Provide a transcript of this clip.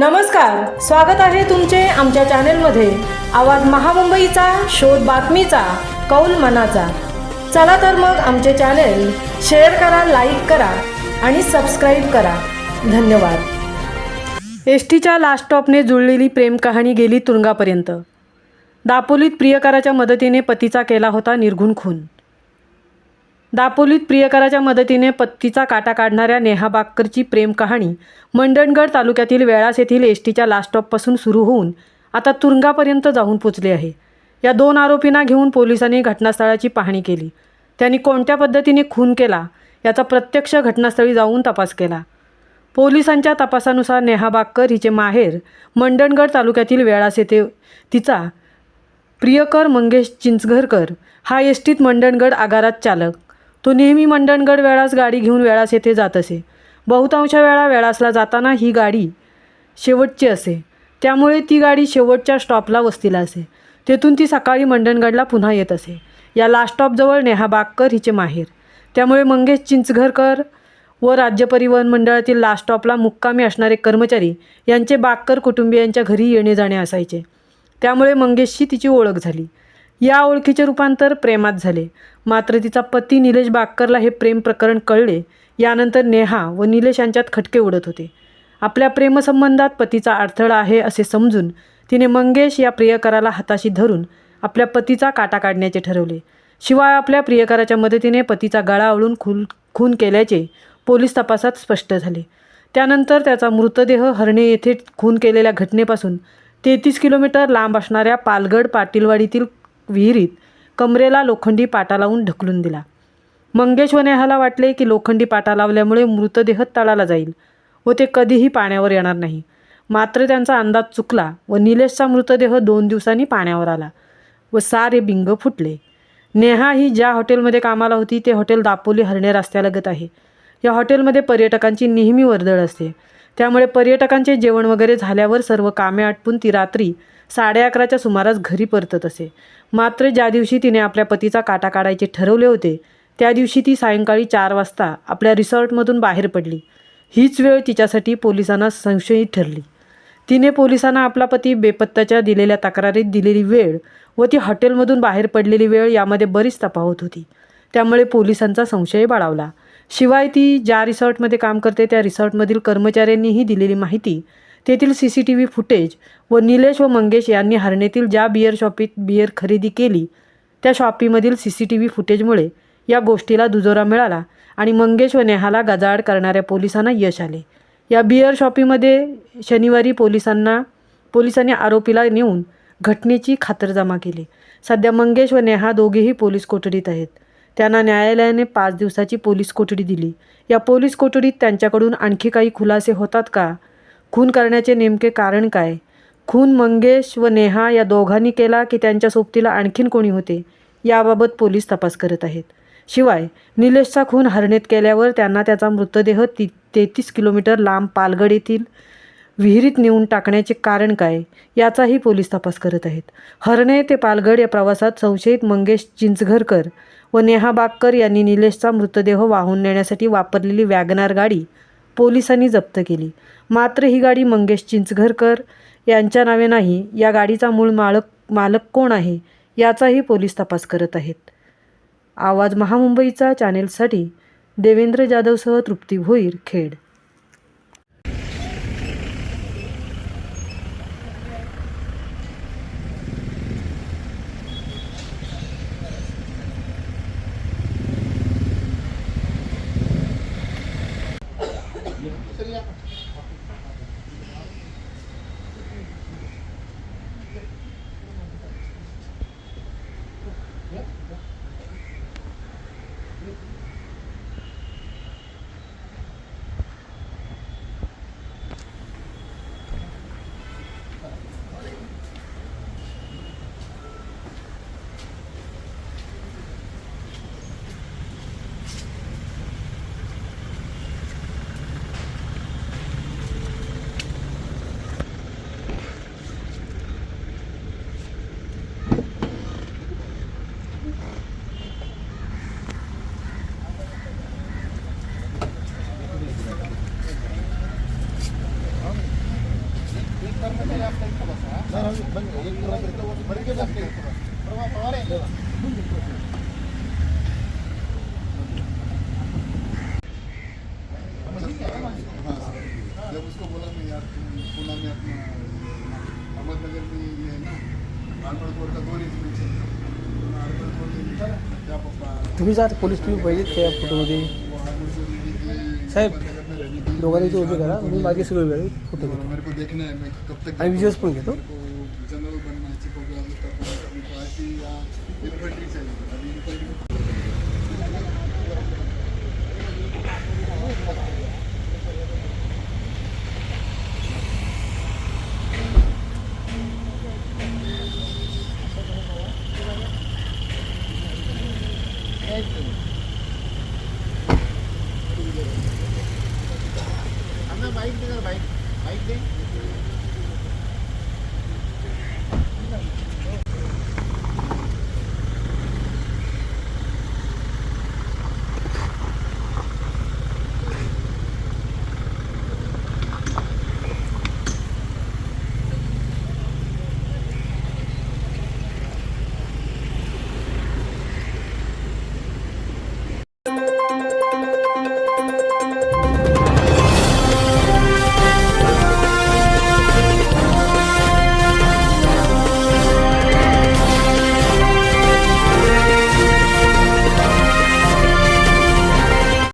नमस्कार स्वागत आहे तुमचे आमच्या चॅनेलमध्ये. आवाज महामुंबईचा शोध बातमीचा कौल मनाचा. चला तर मग आमचे चॅनेल शेअर करा लाईक करा आणि सबस्क्राईब करा. धन्यवाद. एस टीच्या लास्ट स्टॉपने जुळलेली प्रेम कहाणी गेली तुरुंगापर्यंत. दापोलीत प्रियकराच्या मदतीने पतीचा केला होता निर्घुण खून. दापोलीत प्रियकराच्या मदतीने पत्तीचा काटा काढणाऱ्या नेहा बाक्करची प्रेम कहाणी मंडणगड तालुक्यातील वेळास येथील एस टीच्या लास्टॉपपासून सुरू होऊन आता तुरुंगापर्यंत जाऊन पोचली आहे. या दोन आरोपींना घेऊन पोलिसांनी घटनास्थळाची पाहणी केली. त्यांनी कोणत्या पद्धतीने खून केला याचा प्रत्यक्ष घटनास्थळी जाऊन तपास केला. पोलिसांच्या तपासानुसार नेहा बाक्कर हिचे माहेर मंडणगड तालुक्यातील वेळास येथे तिचा प्रियकर मंगेश चिंचघरकर हा एस टीत मंडणगड आगारात चालक. तो नेहमी मंडणगड वेळास गाडी घेऊन वेळास येथे जात असे. बहुतांश वेळा वेळासला जाताना ही गाडी शेवटची असे. त्यामुळे ती गाडी शेवटच्या स्टॉपला वस्तीला असे. तेथून ती सकाळी मंडणगडला पुन्हा येत असे. या लास्ट स्टॉपजवळ नेहा बागकर हिचे माहेर. त्यामुळे मंगेश चिंचघरकर व राज्य परिवहन मंडळातील लास्ट स्टॉपला मुक्कामी असणारे कर्मचारी यांचे बागकर कुटुंबियांच्या घरी येणे जाणे असायचे. त्यामुळे मंगेशशी तिची ओळख झाली. या ओळखीचे रूपांतर प्रेमात झाले. मात्र तिचा पती निलेश बाक्करला हे प्रेम प्रकरण कळले. यानंतर नेहा व निलेश यांच्यात खटके उडत होते. आपल्या प्रेमसंबंधात पतीचा अडथळा आहे असे समजून तिने मंगेश या प्रियकराला हाताशी धरून आपल्या पतीचा काटा काढण्याचे ठरवले. शिवाय आपल्या प्रियकराच्या मदतीने पतीचा गळा आवळून खून खून केल्याचे पोलीस तपासात स्पष्ट झाले. त्यानंतर त्याचा मृतदेह हरणे येथे खून केलेल्या घटनेपासून तेहतीस किलोमीटर लांब असणाऱ्या पालगड पाटीलवाडीतील विहिरीत कमरेला लोखंडी पाटा लावून ढकलून दिला. मंगेश व नेहाला वाटले की लोखंडी पाटा लावल्यामुळे मृतदेह तळाला जाईल व ते कधीही पाण्यावर येणार नाही. मात्र त्यांचा अंदाज चुकला व निलेशचा मृतदेह दोन दिवसांनी पाण्यावर आला व सारे बिंग फुटले. नेहा ही ज्या हॉटेलमध्ये कामाला होती ते हॉटेल दापोली हरणे रस्त्यालगत आहे. या हॉटेलमध्ये पर्यटकांची नेहमी वर्दळ असते. त्यामुळे पर्यटकांचे जेवण वगैरे झाल्यावर सर्व कामे आटपून ती रात्री साडे अकराच्या सुमारास घरी परतत असे. मात्र ज्या दिवशी तिने आपल्या पतीचा काटा काढायचे ठरवले होते त्या दिवशी ती सायंकाळी चार वाजता आपल्या रिसॉर्टमधून बाहेर पडली. हीच वेळ तिच्यासाठी पोलिसांना संशयित ठरली. तिने पोलिसांना आपला पती बेपत्ताच्या दिलेल्या तक्रारीत दिलेली वेळ व ती हॉटेलमधून बाहेर पडलेली वेळ यामध्ये बरीच तफावत होती. त्यामुळे पोलिसांचा संशय बाळावला. शिवाय ती ज्या रिसॉर्टमध्ये काम करते त्या रिसॉर्टमधील कर्मचाऱ्यांनीही दिलेली माहिती तेथील C C T V footage व निलेश व मंगेश यांनी हरणेतील ज्या बियर शॉपीत बियर खरेदी केली त्या शॉपीमधील सी सी टी व्ही फुटेजमुळे या गोष्टीला दुजोरा मिळाला आणि मंगेश व नेहाला गजाआड करणाऱ्या पोलिसांना यश आले. या बियर शॉपीमध्ये शनिवारी पोलिसांना पोलिसांनी आरोपीला नेऊन घटनेची खातरजमा केली. सध्या मंगेश व नेहा दोघेही पोलीस कोठडीत आहेत. त्यांना न्यायालयाने पाच दिवसाची पोलीस कोठडी दिली. या पोलीस कोठडीत त्यांच्याकडून आणखी काही खुलासे होतात का? खून करण्याचे नेमके कारण काय? खून मंगेश व नेहा या दोघांनी केला की त्यांच्या सोबतीला आणखीन कोणी होते? याबाबत पोलीस तपास करत आहेत. शिवाय निलेशचा खून हरणेत केल्यावर त्यांना त्याचा मृतदेह ती तेहतीस किलोमीटर लांब पालगड येथील विहिरीत नेऊन टाकण्याचे कारण काय? याचाही पोलीस तपास करत आहेत. हरणे ते पालगड या प्रवासात संशयित मंगेश चिंचघरकर व नेहा बागकर यांनी निलेशचा मृतदेह वाहून नेण्यासाठी वापरलेली वॅगनार गाडी पोलिसांनी जप्त केली. मात्र ही गाडी मंगेश चिंचघरकर यांच्या नावे नाही. या गाडीचा मूळ मालक मालक कोण आहे याचाही पोलीस तपास करत आहेत. आवाज महामुंबईचा चॅनेलसाठी देवेंद्र जाधवसह तृप्ती भोईर खेड. जब उसको बोला मैं यार तुम पुणे में अपना अहमदनगर में ये है ना आरमड कोर्ट का दो नीचे आरमड कोर्ट में लिखा क्या पप्पा तुम्ही जर पोलीस तुम्ही पाहिजेत त्या फोटोमध्ये? साहेब, दोघांनी तो उभे करा. मी मागे सगळे वेळ फोटो घेतो. आणि व्हिज्युअल्स पण घेतो. ಆಯಿತು